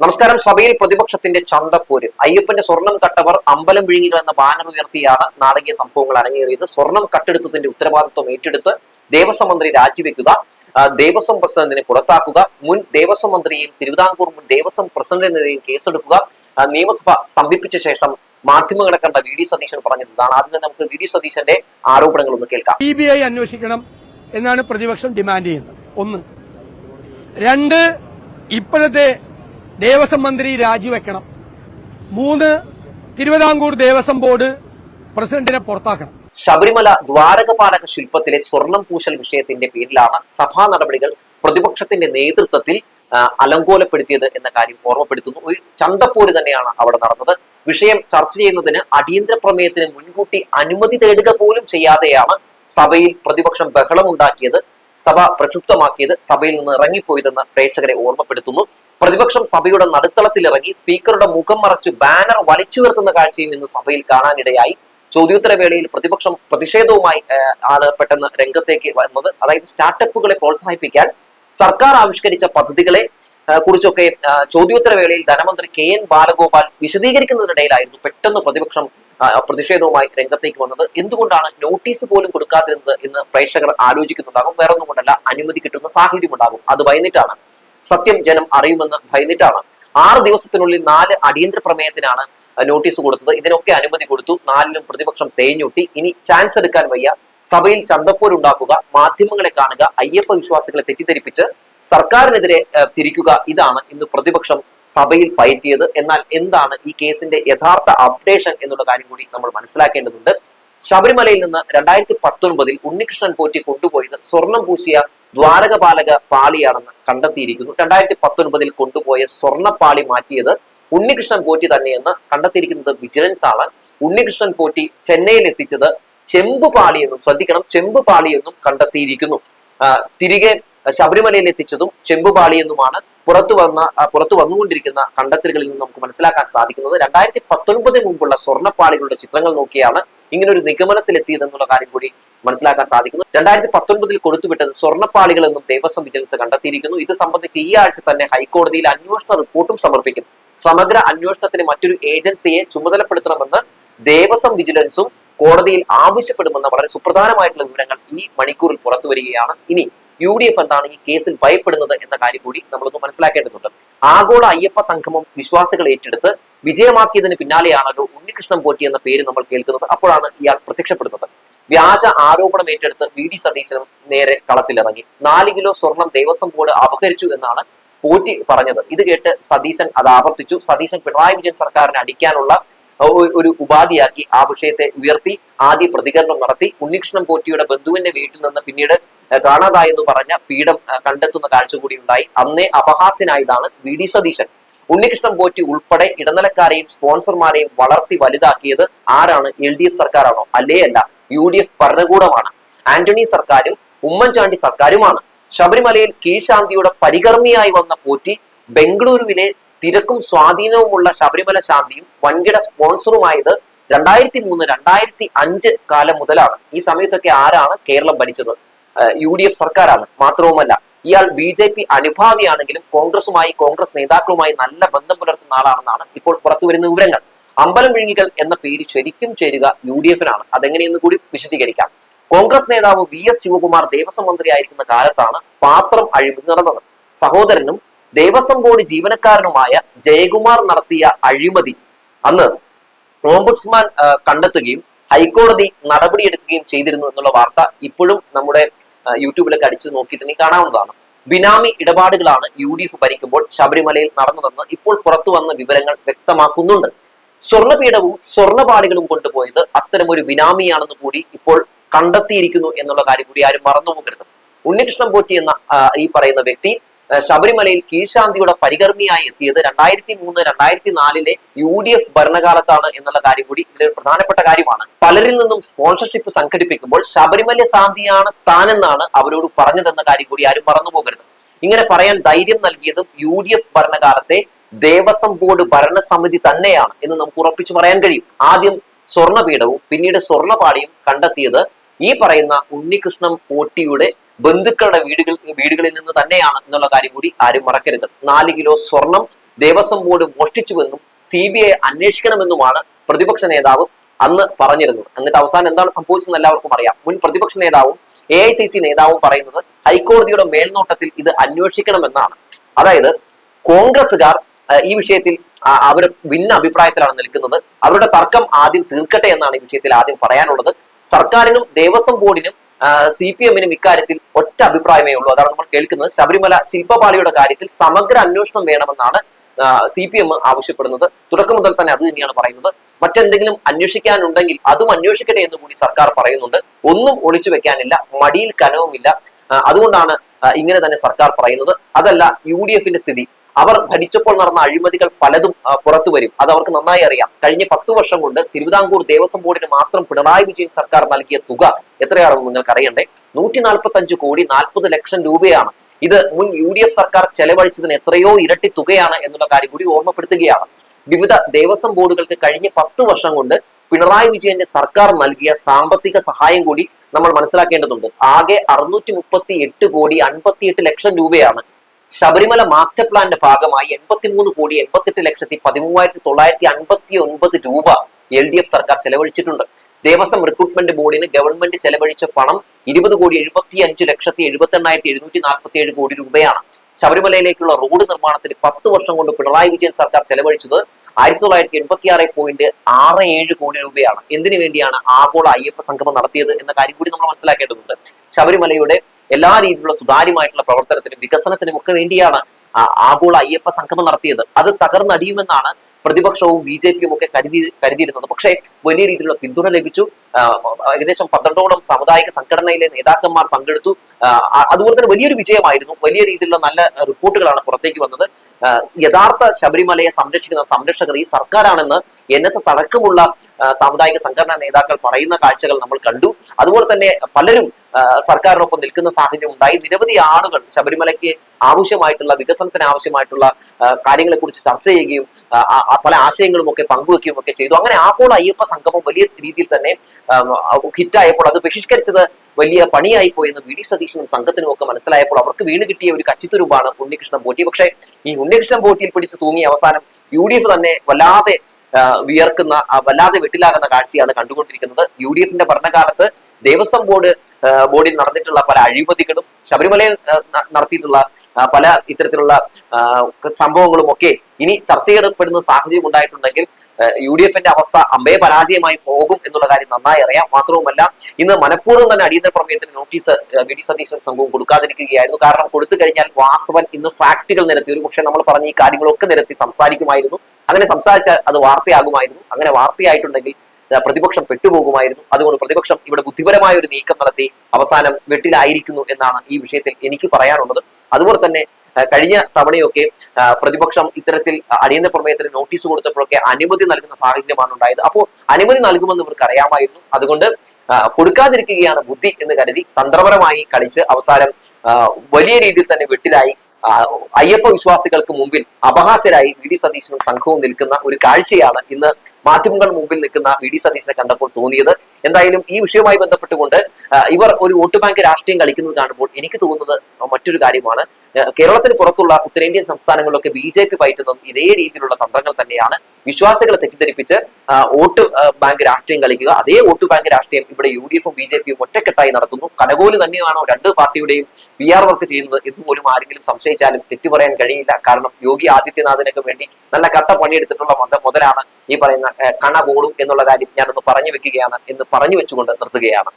നമസ്കാരം. സഭയിൽ പ്രതിപക്ഷത്തിന്റെ ചന്തപ്പൂര്. അയ്യപ്പന്റെ സ്വർണം കട്ടവർ അമ്പലം വിഴുങ്ങികൾ എന്ന ബാനർ ഉയർത്തിയാണ് നാടകീയ സംഭവങ്ങൾ അരങ്ങേറിയത്. സ്വർണം കട്ടെടുത്തതിന്റെ ഉത്തരവാദിത്വം ഏറ്റെടുത്ത് ദേവസ്വം മന്ത്രി രാജിവെക്കുക ദേവസ്വം പ്രസിഡന്റിനെ പുറത്താക്കുക മുൻ ദേവസ്വം മന്ത്രിയെയും തിരുവിതാംകൂർ മുൻ ദേവസ്വം പ്രസിഡന്റിനെതിരെയും കേസെടുക്കുക നിയമസഭ സ്തംഭിപ്പിച്ച ശേഷം മാധ്യമങ്ങളെ കണ്ട വി. ഡി. സതീശൻ പറഞ്ഞിരുന്നതാണ് ആദ്യം നമുക്ക് വി. ഡി. സതീശന്റെ ആരോപണങ്ങൾ ഒന്ന് കേൾക്കാം. സി ബി ഐ അന്വേഷിക്കണം എന്നാണ് പ്രതിപക്ഷം ഡിമാൻഡ് ചെയ്യുന്നത്. ഒന്ന്. രണ്ട് ഇപ്പോഴത്തെ ദേവസ്വം മന്ത്രി രാജിവെക്കണം. മൂന്ന് തിരുവിതാംകൂർ ദേവസ്വം ബോർഡ് പ്രസിഡന്റിനെ പുറത്താക്കണം. ശബരിമല ദ്വാരകപാലക ശില്പത്തിലെ സ്വർണം പൂശൽ വിഷയത്തിന്റെ പേരിലാണ് സഭാ നടപടികൾ പ്രതിപക്ഷത്തിന്റെ നേതൃത്വത്തിൽ അലങ്കോലപ്പെടുത്തിയത് എന്ന കാര്യം ഓർമ്മപ്പെടുത്തുന്നു. ഒരു ചന്തപ്പോര് തന്നെയാണ് അവിടെ നടന്നത്. വിഷയം ചർച്ച ചെയ്യുന്നതിന് അടിയന്തര പ്രമേയത്തിന് മുൻകൂട്ടി അനുമതി തേടുക പോലും ചെയ്യാതെയാണ് സഭയിൽ പ്രതിപക്ഷം ബഹളമുണ്ടാക്കിയത് സഭ പ്രക്ഷുബ്ധമാക്കിയത് സഭയിൽ നിന്ന് ഇറങ്ങിപ്പോയതെന്ന് പ്രേക്ഷകരെ ഓർമ്മപ്പെടുത്തുന്നു. പ്രതിപക്ഷം സഭയുടെ നടുത്തളത്തിലിറങ്ങി സ്പീക്കറുടെ മുഖം മറച്ച് ബാനർ വലിച്ചുയർത്തുന്ന കാഴ്ചയും ഇന്ന് സഭയിൽ കാണാനിടയായി. ചോദ്യോത്തരവേളയിൽ പ്രതിപക്ഷം പ്രതിഷേധവുമായി ആണ് പെട്ടെന്ന് രംഗത്തേക്ക് വന്നത്. അതായത് സ്റ്റാർട്ടപ്പുകളെ പ്രോത്സാഹിപ്പിക്കാൻ സർക്കാർ ആവിഷ്കരിച്ച പദ്ധതികളെ കുറിച്ചൊക്കെ ചോദ്യോത്തരവേളയിൽ ചോദ്യോത്തര വേളയിൽ ധനമന്ത്രി കെ എൻ ബാലഗോപാൽ വിശദീകരിക്കുന്നതിനിടയിലായിരുന്നു പെട്ടെന്ന് പ്രതിപക്ഷം പ്രതിഷേധവുമായി രംഗത്തേക്ക് വന്നത്. എന്തുകൊണ്ടാണ് നോട്ടീസ് പോലും കൊടുക്കാതിരുന്നത് എന്ന് പ്രേക്ഷകർ ആലോചിക്കുന്നുണ്ടാകും. വേറൊന്നും കൊണ്ടല്ല അനുമതി കിട്ടുന്ന സാഹചര്യം ഉണ്ടാകും അത് ഭയന്നിട്ടാണ് സത്യം ജനം അറിയുമെന്ന് ഭയന്നിട്ടാണ്. ആറ് ദിവസത്തിനുള്ളിൽ നാല് അടിയന്തര പ്രമേയത്തിനാണ് നോട്ടീസ് കൊടുത്തത്. ഇതിനൊക്കെ അനുമതി കൊടുത്തു. നാലിലും പ്രതിപക്ഷം തേഞ്ഞൂട്ടി. ഇനി ചാൻസ് എടുക്കാൻ വയ്യ. സഭയിൽ ചന്തപ്പോരുണ്ടാക്കുക മാധ്യമങ്ങളെ കാണുക അയ്യപ്പ വിശ്വാസികളെ തെറ്റിദ്ധരിപ്പിച്ച് സർക്കാരിനെതിരെ തിരിക്കുക ഇതാണ് ഇന്ന് പ്രതിപക്ഷം സഭയിൽ പയറ്റിയത്. എന്നാൽ എന്താണ് ഈ കേസിന്റെ യഥാർത്ഥ അപ്ഡേഷൻ എന്നുള്ള കാര്യം കൂടി നമ്മൾ മനസ്സിലാക്കേണ്ടതുണ്ട്. ശബരിമലയിൽ നിന്ന് രണ്ടായിരത്തി പത്തൊൻപതിൽ ഉണ്ണികൃഷ്ണൻ പോറ്റി കൊണ്ടുപോയത് സ്വർണം പൂശിയ ദ്വാരകപാലക പാളിയാണെന്ന് കണ്ടെത്തിയിരിക്കുന്നു. രണ്ടായിരത്തി പത്തൊൻപതിൽ കൊണ്ടുപോയ സ്വർണപ്പാളി മാറ്റിയത് ഉണ്ണികൃഷ്ണൻ പോറ്റി തന്നെയെന്ന് കണ്ടെത്തിയിരിക്കുന്നത് വിജിലൻസ് ആണ് ഉണ്ണികൃഷ്ണൻ പോറ്റി ചെന്നൈയിൽ എത്തിച്ചത് ചെമ്പ് പാളിയെന്നും ശ്രദ്ധിക്കണം. ചെമ്പ് പാളിയെന്നും കണ്ടെത്തിയിരിക്കുന്നു. തിരികെ ശബരിമലയിൽ എത്തിച്ചതും ചെമ്പ് പാളിയെന്നുമാണ് പുറത്തു വന്ന പുറത്തു വന്നുകൊണ്ടിരിക്കുന്ന കണ്ടെത്തലുകളിൽ നിന്ന് നമുക്ക് മനസ്സിലാക്കാൻ സാധിക്കുന്നത്. രണ്ടായിരത്തി പത്തൊൻപതിന് മുമ്പുള്ള സ്വർണപ്പാളികളുടെ ചിത്രങ്ങൾ നോക്കിയാണ് ഇങ്ങനെ ഒരു നിഗമനത്തിൽ എന്നുള്ള കാര്യം കൂടി മനസ്സിലാക്കാൻ സാധിക്കുന്നു. രണ്ടായിരത്തി പത്തൊൻപതിൽ കൊടുത്തുവിട്ടത് സ്വർണപ്പാളികൾ എന്നും ദേവസ്വം വിജിലൻസ് കണ്ടെത്തിയിരിക്കുന്നു. ഇത് സംബന്ധിച്ച് ഈ ആഴ്ച തന്നെ ഹൈക്കോടതിയിൽ അന്വേഷണ റിപ്പോർട്ടും സമർപ്പിക്കും. സമഗ്ര അന്വേഷണത്തിന് മറ്റൊരു ഏജൻസിയെ ചുമതലപ്പെടുത്തണമെന്ന് ദേവസ്വം വിജിലൻസും കോടതിയിൽ ആവശ്യപ്പെടുമെന്ന വളരെ സുപ്രധാനമായിട്ടുള്ള വിവരങ്ങൾ ഈ മണിക്കൂറിൽ പുറത്തു വരികയാണ്. ഇനി യു ഡി എഫ് എന്താണ് ഈ കേസിൽ ഭയപ്പെടുന്നത് എന്ന കാര്യം കൂടി നമ്മളൊന്ന് മനസ്സിലാക്കേണ്ടതുണ്ട്. ആഗോള അയ്യപ്പ സംഗമം വിശ്വാസികൾ ഏറ്റെടുത്ത് വിജയമാക്കിയതിന് പിന്നാലെയാണല്ലോ ഉണ്ണികൃഷ്ണൻ പോറ്റി എന്ന പേര് നമ്മൾ കേൾക്കുന്നത്. അപ്പോഴാണ് ഇയാൾ പ്രത്യക്ഷപ്പെടുന്നത്. വ്യാജ ആരോപണം ഏറ്റെടുത്ത് വി ഡി സതീശനും നേരെ കളത്തിലിറങ്ങി. നാല് കിലോ സ്വർണം ദേവസ്വം ബോർഡ് അപഹരിച്ചു എന്നാണ് പോറ്റി പറഞ്ഞത്. ഇത് കേട്ട് സതീശൻ അത് ആവർത്തിച്ചു. സതീശൻ പിണറായി വിജയൻ സർക്കാരിനെ അടിക്കാനുള്ള ഒരു ഉപാധിയാക്കി ആ വിഷയത്തെ ഉയർത്തി ആദ്യ പ്രതികരണം നടത്തി. ഉണ്ണികൃഷ്ണൻ പോറ്റിയുടെ ബന്ധുവിന്റെ വീട്ടിൽ നിന്ന് പിന്നീട് കാണാതായെന്ന് പറഞ്ഞ പീഠം കണ്ടെത്തുന്ന കാഴ്ച കൂടി ഉണ്ടായി. അന്നേ അപഹാസ്യനായതാണ് വി ഡി സതീശൻ. ഉണ്ണികൃഷ്ണൻ പോറ്റി ഉൾപ്പെടെ ഇടനിലക്കാരെയും സ്പോൺസർമാരെയും വളർത്തി വലുതാക്കിയത് ആരാണ്? എൽ ഡി എഫ് സർക്കാരാണോ? അല്ലേ അല്ല യു ഡി എഫ് ഭരണകൂടമാണ്. ആന്റണി സർക്കാരും ഉമ്മൻചാണ്ടി സർക്കാരുമാണ്. ശബരിമലയിൽ കീഴ്ശാന്തിയുടെ പരികർമ്മിയായി വന്ന പോറ്റി ബംഗളൂരുവിലെ തിരക്കും സ്വാധീനവുമുള്ള ശബരിമല ശാന്തിയും വൻകിട സ്പോൺസറുമായത് രണ്ടായിരത്തി മൂന്ന് രണ്ടായിരത്തി അഞ്ച് കാലം മുതലാണ്. ഈ സമയത്തൊക്കെ ആരാണ് കേരളം ഭരിച്ചത്? യു ഡി എഫ് സർക്കാരാണ്. മാത്രവുമല്ല ഇയാൾ ബി ജെ പി അനുഭാവിയാണെങ്കിലും കോൺഗ്രസുമായി കോൺഗ്രസ് നേതാക്കളുമായി നല്ല ബന്ധം പുലർത്തുന്ന ആളാണെന്നാണ് ഇപ്പോൾ പുറത്തു വരുന്ന വിവരങ്ങൾ. അമ്പലം വിഴുങ്ങികൾ എന്ന പേര് ശരിക്കും ചേരുക യു ഡി എഫിനാണ്. അതെങ്ങനെയെന്ന് കൂടി വിശദീകരിക്കാം. കോൺഗ്രസ് നേതാവ് വി എസ് ശിവകുമാർ ദേവസ്വം മന്ത്രി ആയിരിക്കുന്ന കാലത്താണ് പാത്രം അഴിമതി നടന്നത്. സഹോദരനും ദേവസ്വം ബോർഡ് ജീവനക്കാരനുമായ ജയകുമാർ നടത്തിയ അഴിമതി അന്ന് ഓംബുഡ്സ്മാൻ കണ്ടെത്തുകയും ഹൈക്കോടതി നടപടിയെടുക്കുകയും ചെയ്തിരുന്നു എന്നുള്ള വാർത്ത ഇപ്പോഴും നമ്മുടെ യൂട്യൂബിലൊക്കെ നോക്കിയിട്ട് നീ കാണാവുന്നതാണ്. ബിനാമി ഇടപാടുകളാണ് യു ഡി എഫ് ഭരിക്കുമ്പോൾ ശബരിമലയിൽ നടന്നതെന്ന് ഇപ്പോൾ പുറത്തു വന്ന വിവരങ്ങൾ വ്യക്തമാക്കുന്നുണ്ട്. സ്വർണപീഠവും സ്വർണപാളികളും കൊണ്ടുപോയത് അത്തരമൊരു ബിനാമിയാണെന്ന് കൂടി ഇപ്പോൾ കണ്ടെത്തിയിരിക്കുന്നു എന്നുള്ള കാര്യം കൂടി ആരും മറന്നു പോകരുത്. ഉണ്ണികൃഷ്ണൻ പോറ്റി എന്ന ഈ പറയുന്ന വ്യക്തി ശബരിമലയിൽ കീഴ്ശാന്തിയുടെ പരികർമ്മിയായി എത്തിയത് രണ്ടായിരത്തി മൂന്ന് രണ്ടായിരത്തി നാലിലെ യു ഡി എഫ് ഭരണകാലത്താണ് എന്നുള്ള കാര്യം കൂടി ഇതിൽ പ്രധാനപ്പെട്ട കാര്യമാണ്. പലരിൽ നിന്നും സ്പോൺസർഷിപ്പ് സംഘടിപ്പിക്കുമ്പോൾ ശബരിമല ശാന്തിയാണ് താനെന്നാണ് അവരോട് പറഞ്ഞതെന്ന കാര്യം കൂടി ആരും മറന്നു പോകരുത്. ഇങ്ങനെ പറയാൻ ധൈര്യം നൽകിയതും യു ഡി എഫ് ഭരണകാലത്തെ ദേവസ്വം ബോർഡ് ഭരണസമിതി തന്നെയാണ് എന്ന് നമുക്ക് ഉറപ്പിച്ചു പറയാൻ കഴിയും. ആദ്യം സ്വർണപീഠവും പിന്നീട് സ്വർണപാടിയും കണ്ടെത്തിയത് ഈ പറയുന്ന ഉണ്ണികൃഷ്ണൻ പോട്ടിയുടെ ബന്ധുക്കളുടെ വീടുകൾ വീടുകളിൽ നിന്ന് തന്നെയാണ് എന്നുള്ള കാര്യം കൂടി ആരും മറക്കരുത്. നാല് കിലോ സ്വർണം ദേവസ്വം ബോർഡ് മോഷ്ടിച്ചുവെന്നും സി ബി ഐ അന്വേഷിക്കണമെന്നുമാണ് പ്രതിപക്ഷ നേതാവ് അന്ന് പറഞ്ഞിരുന്നത്. എന്നിട്ട് അവസാനം എന്താണ് സംഭവിച്ചതെന്ന് എല്ലാവർക്കും അറിയാം. മുൻ പ്രതിപക്ഷ നേതാവും എ ഐ സി സി നേതാവും പറയുന്നത് ഹൈക്കോടതിയുടെ മേൽനോട്ടത്തിൽ ഇത് അന്വേഷിക്കണമെന്നാണ്. അതായത് കോൺഗ്രസുകാർ ഈ വിഷയത്തിൽ അവർ ഭിന്ന അഭിപ്രായത്തിലാണ് നിൽക്കുന്നത്. അവരുടെ തർക്കം ആദ്യം തീർക്കട്ടെ എന്നാണ് ഈ വിഷയത്തിൽ ആദ്യം പറയാനുള്ളത്. സർക്കാരിനും ദേവസ്വം ബോർഡിനും സി പി എമ്മിനും ഇക്കാര്യത്തിൽ ഒറ്റ അഭിപ്രായമേ ഉള്ളൂ. അതാണ് നമ്മൾ കേൾക്കുന്നത്. ശബരിമല ശില്പപാളിയുടെ കാര്യത്തിൽ സമഗ്ര അന്വേഷണം വേണമെന്നാണ് സി പി എം ആവശ്യപ്പെടുന്നത്. തുടക്കം മുതൽ തന്നെ അത് തന്നെയാണ് പറയുന്നത്. മറ്റെന്തെങ്കിലും അന്വേഷിക്കാനുണ്ടെങ്കിൽ അതും അന്വേഷിക്കട്ടെ എന്ന് കൂടി സർക്കാർ പറയുന്നുണ്ട്. ഒന്നും ഒളിച്ചു വെക്കാനില്ല മടിയിൽ കനവുമില്ല. അതുകൊണ്ടാണ് ഇങ്ങനെ തന്നെ സർക്കാർ പറയുന്നത്. അതല്ല യു ഡി എഫിന്റെ സ്ഥിതി. അവർ ഭരിച്ചപ്പോൾ നടന്ന അഴിമതികൾ പലതും പുറത്തു വരും. അത് അവർക്ക് നന്നായി അറിയാം. കഴിഞ്ഞ പത്തു വർഷം കൊണ്ട് തിരുവിതാംകൂർ ദേവസ്വം ബോർഡിന് മാത്രം പിണറായി വിജയൻ സർക്കാർ നൽകിയ തുക എത്രയാണെന്ന് നിങ്ങൾക്ക് അറിയണ്ടേ നൂറ്റി നാൽപ്പത്തി അഞ്ച് കോടി നാൽപ്പത് ലക്ഷം രൂപയാണ്. ഇത് മുൻ യു ഡി എഫ് സർക്കാർ ചെലവഴിച്ചതിന് എത്രയോ ഇരട്ടി തുകയാണ് എന്നുള്ള കാര്യം കൂടി ഓർമ്മപ്പെടുത്തുകയാണ്. വിവിധ ദേവസ്വം ബോർഡുകൾക്ക് കഴിഞ്ഞ പത്ത് വർഷം കൊണ്ട് പിണറായി വിജയന്റെ സർക്കാർ നൽകിയ സാമ്പത്തിക സഹായം കൂടി നമ്മൾ മനസ്സിലാക്കേണ്ടതുണ്ട്. ആകെ അറുന്നൂറ്റി മുപ്പത്തി എട്ട് കോടി അൻപത്തിയെട്ട് ലക്ഷം രൂപയാണ് ശബരിമല മാസ്റ്റർ പ്ലാന്റെ ഭാഗമായി എൺപത്തിമൂന്ന് കോടി എൺപത്തെട്ട് ലക്ഷത്തി പതിമൂവായിരത്തി തൊള്ളായിരത്തി അൻപത്തി ഒൻപത് രൂപ എൽ ഡി എഫ് സർക്കാർ ചെലവഴിച്ചിട്ടുണ്ട്. ദേവസ്വം റിക്രൂട്ട്മെന്റ് ബോർഡിന് ഗവൺമെന്റ് ചെലവഴിച്ച പണം ഇരുപത് കോടി എഴുപത്തി അഞ്ച് ലക്ഷത്തി എഴുപത്തി എണ്ണായിരത്തി എഴുന്നൂറ്റി നാൽപ്പത്തി ഏഴ് കോടി രൂപയാണ്. ശബരിമലയിലേക്കുള്ള റോഡ് നിർമ്മാണത്തിന് പത്ത് വർഷം കൊണ്ട് പിണറായി വിജയൻ സർക്കാർ ചെലവഴിച്ചത് ആയിരത്തി തൊള്ളായിരത്തി എൺപത്തി ആറ് പോയിന്റ് ആറ് ഏഴ് കോടി രൂപയാണ്. എന്തിനു വേണ്ടിയാണ് ആഗോള അയ്യപ്പ സംഗമം നടത്തിയത് എന്ന കാര്യം കൂടി നമ്മൾ മനസ്സിലാക്കേണ്ടതുണ്ട്. ശബരിമലയുടെ എല്ലാ രീതിയിലുള്ള സുതാര്യമായിട്ടുള്ള പ്രവർത്തനത്തിനും വികസനത്തിനും ഒക്കെ വേണ്ടിയാണ് ആഗോള അയ്യപ്പ സംഗമം നടത്തിയത്. അത് തകർന്നടിയുമെന്നാണ് പ്രതിപക്ഷവും ബി ജെ പിയും ഒക്കെ കരുതി കരുതിയിരുന്നത്. പക്ഷേ വലിയ രീതിയിലുള്ള പിന്തുണ ലഭിച്ചു. ഏകദേശം പന്ത്രണ്ടോളം സാമുദായിക സംഘടനയിലെ നേതാക്കന്മാർ പങ്കെടുത്തു. അതുപോലെ തന്നെ വലിയൊരു വിജയമായിരുന്നു. വലിയ രീതിയിലുള്ള നല്ല റിപ്പോർട്ടുകളാണ് പുറത്തേക്ക് വന്നത്. യഥാർത്ഥ ശബരിമലയെ സംരക്ഷിക്കുന്ന സംരക്ഷകർ ഈ സർക്കാരാണെന്ന് എൻ എസ് എസ് അടക്കമുള്ള സാമുദായിക സംഘടനാ നേതാക്കൾ പറയുന്ന കാഴ്ചകൾ നമ്മൾ കണ്ടു. അതുപോലെ തന്നെ പലരും സർക്കാരിനൊപ്പം നിൽക്കുന്ന സാഹചര്യം ഉണ്ടായി. നിരവധി ആളുകൾ ശബരിമലയ്ക്ക് ആവശ്യമായിട്ടുള്ള വികസനത്തിന് ആവശ്യമായിട്ടുള്ള കാര്യങ്ങളെ കുറിച്ച് ചർച്ച ചെയ്യുകയും പല ആശയങ്ങളും ഒക്കെ പങ്കുവെക്കുകയും ഒക്കെ ചെയ്തു. അങ്ങനെ ആപ്പോൾ അയ്യപ്പ സംഗമം വലിയ രീതിയിൽ തന്നെ ഹിറ്റായപ്പോൾ അത് ബഹിഷ്കരിച്ചത് വലിയ പണിയായി പോയെന്ന് വി. ഡി. സതീശനും സംഘത്തിനും ഒക്കെ മനസ്സിലായപ്പോൾ അവർക്ക് വീണ് കിട്ടിയ ഒരു കച്ചിത്തുരുമ്പാണ് ഉണ്ണികൃഷ്ണൻ പോറ്റി പക്ഷേ ഈ ഉണ്ണികൃഷ്ണൻ പോറ്റിയിൽ പിടിച്ച് തൂങ്ങി അവസാനം യു ഡി എഫ് തന്നെ വല്ലാതെ വിയർക്കുന്ന വല്ലാതെ വെട്ടിലാകുന്ന കാഴ്ചയാണ് കണ്ടുകൊണ്ടിരിക്കുന്നത്. യു ഡി എഫിന്റെ ഭരണകാലത്ത് ദേവസ്വം ബോർഡ് ബോർഡിൽ നടന്നിട്ടുള്ള പല അഴിമതികളും ശബരിമലയിൽ നടത്തിയിട്ടുള്ള പല ഇത്തരത്തിലുള്ള സംഭവങ്ങളും ഒക്കെ ഇനി ചർച്ച ചെയ്യപ്പെടുന്ന സാഹചര്യം ഉണ്ടായിട്ടുണ്ടെങ്കിൽ യു ഡി എഫിന്റെ അവസ്ഥ അമ്പയ പരാജയമായി പോകും എന്നുള്ള കാര്യം നന്നായി അറിയാം. മാത്രവുമല്ല ഇന്ന് മനഃപൂർവം തന്നെ അടിയന്തര പ്രമേയത്തിന് നോട്ടീസ് വി ഡി സതീശൻ സംഘവും കൊടുക്കാതിരിക്കുകയായിരുന്നു. കാരണം കൊടുത്തു കഴിഞ്ഞാൽ വാസവൻ ഇന്ന് ഫാക്ടുകൾ നിരത്തി ഒരു പക്ഷേ നമ്മൾ പറഞ്ഞ ഈ കാര്യങ്ങളൊക്കെ നിരത്തി സംസാരിക്കുമായിരുന്നു. അങ്ങനെ സംസാരിച്ചാൽ അത് വാർത്തയാകുമായിരുന്നു. അങ്ങനെ വാർത്തയായിട്ടുണ്ടെങ്കിൽ പ്രതിപക്ഷം പെട്ടുപോകുമായിരുന്നു. അതുകൊണ്ട് പ്രതിപക്ഷം ഇവിടെ ബുദ്ധിപരമായ ഒരു നീക്കം നടത്തി അവസാനം വെട്ടിലായിരിക്കുന്നു എന്നാണ് ഈ വിഷയത്തിൽ എനിക്ക് പറയാനുള്ളത്. അതുപോലെ തന്നെ കഴിഞ്ഞ തവണയൊക്കെ പ്രതിപക്ഷം ഇത്തരത്തിൽ അടിയന്തര പ്രമേയത്തിന് നോട്ടീസ് കൊടുത്തപ്പോഴൊക്കെ അനുമതി നൽകുന്ന സാഹചര്യമാണ് ഉണ്ടായത്. അപ്പോൾ അനുമതി നൽകുമെന്ന് ഇവർക്ക് അറിയാമായിരുന്നു. അതുകൊണ്ട് കൊടുക്കാതിരിക്കുകയാണ് ബുദ്ധി എന്ന് കരുതി തന്ത്രപരമായി കളിച്ച് അവസാനം വലിയ രീതിയിൽ തന്നെ വെട്ടിലായി. അയ്യപ്പ വിശ്വാസികൾക്ക് മുമ്പിൽ അപഹാസ്യരായി വി ഡി സതീശനും സംഘവും നിൽക്കുന്ന ഒരു കാഴ്ചയാണ് ഇന്ന് മാധ്യമങ്ങൾ മുമ്പിൽ നിൽക്കുന്ന വി ഡി സതീശനെ കണ്ടപ്പോൾ തോന്നിയത്. എന്തായാലും ഈ വിഷയവുമായി ബന്ധപ്പെട്ടുകൊണ്ട് ഇവർ ഒരു വോട്ട് ബാങ്ക് രാഷ്ട്രീയം കളിക്കുന്നത് കാണുമ്പോൾ എനിക്ക് തോന്നുന്നത് മറ്റൊരു കാര്യമാണ്. കേരളത്തിന് പുറത്തുള്ള ഉത്തരേന്ത്യൻ സംസ്ഥാനങ്ങളിലൊക്കെ ബി ജെ പി പയറ്റുന്നതും ഇതേ രീതിയിലുള്ള തന്ത്രങ്ങൾ തന്നെയാണ് വിശ്വാസികളെ തെറ്റിദ്ധരിപ്പിച്ച് വോട്ട് ബാങ്ക് രാഷ്ട്രീയം കളിക്കുക. അതേ വോട്ട് ബാങ്ക് രാഷ്ട്രീയം ഇവിടെ യു ഡി എഫും ബി ജെ പിയും ഒറ്റക്കെട്ടായി നടത്തുന്നു. കനകോൽ തന്നെയാണോ രണ്ട് പാർട്ടിയുടെയും പി ആർ വർക്ക് ചെയ്യുന്നത് എന്ന് പോലും ആരെങ്കിലും സംശയിച്ചാലും തെറ്റു പറയാൻ കഴിയില്ല. കാരണം യോഗി ആദിത്യനാഥിനൊക്കെ വേണ്ടി നല്ല കട്ട പണിയെടുത്തിട്ടുള്ള മുതലാണ് ഈ പറയുന്ന കണ കൂടും എന്നുള്ള കാര്യം ഞാനൊന്ന് പറഞ്ഞു വെക്കുകയാണ് എന്ന് പറഞ്ഞു വെച്ചുകൊണ്ട് നിർത്തുകയാണ്.